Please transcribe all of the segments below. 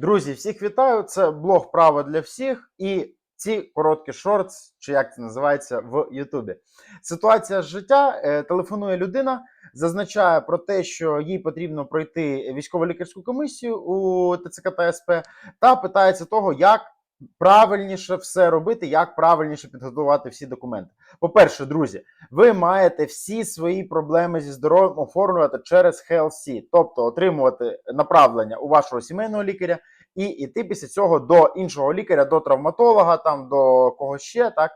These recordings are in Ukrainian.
Друзі, всіх вітаю! Це блог Право для всіх і ці короткі шортс, чи як це називається в Ютубі. Ситуація з життя. Е, Телефонує людина, зазначає про те, що їй потрібно пройти військово-лікарську комісію у ТЦК та СП, та питається того, як правильніше все робити, як правильніше підготувати всі документи. По-перше, друзі, ви маєте всі свої проблеми зі здоров'ям оформлювати через HealthSea, тобто отримувати направлення у вашого сімейного лікаря і йти після цього до іншого лікаря, до травматолога, там до кого ще, так.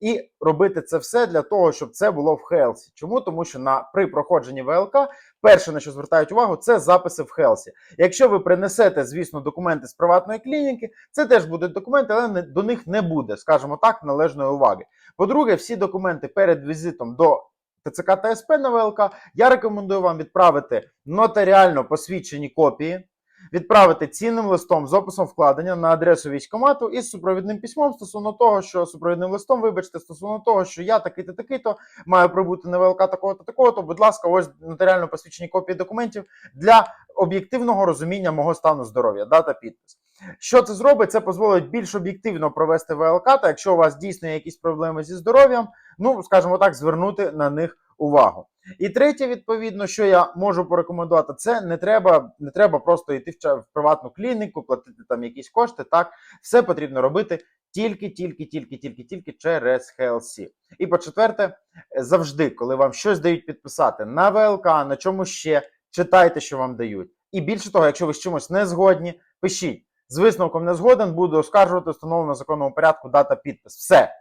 І робити це все для того, щоб це було в Хелсі. Чому? Тому що на при проходженні ВЛК перше на що звертають увагу, це записи в Хелсі. Якщо ви принесете, звісно, документи з приватної клініки, це теж будуть документи, але не, до них не буде, скажімо так, належної уваги. По-друге, всі документи перед візитом до ТЦК та СП на ВЛК я рекомендую вам відправити нотаріально посвідчені копії. Відправити цінним листом з описом вкладення на адресу військкомату із супровідним письмом стосовно того, що супровідним листом, вибачте, стосовно того, що я такий-то такий-то маю прибути на ВЛК такого-то такого-то. Будь ласка, ось нотаріально посвідчені копії документів для об'єктивного розуміння мого стану здоров'я. Дата підпис. Що це зробить? Це дозволить більш об'єктивно провести ВЛК. Та якщо у вас дійсно є якісь проблеми зі здоров'ям, ну скажімо так, звернути на них увагу. І третє, відповідно, що я можу порекомендувати, це не треба, не треба просто йти в, приватну клініку, платити там якісь кошти. Так, все потрібно робити тільки, тільки, тільки, тільки, тільки через HLC. І по четверте, завжди, коли вам щось дають підписати на ВЛК, на чому ще, читайте, що вам дають. І більше того, якщо ви з чимось не згодні, пишіть. З висновком не згоден, буду оскаржувати встановлено законному порядку дата підпис. Все.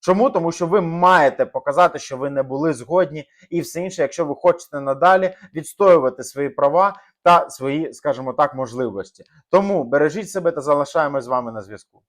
Чому? Тому що ви маєте показати, що ви не були згодні, і все інше, якщо ви хочете надалі відстоювати свої права та свої, скажімо так, можливості. Тому бережіть себе та залишаємось з вами на зв'язку.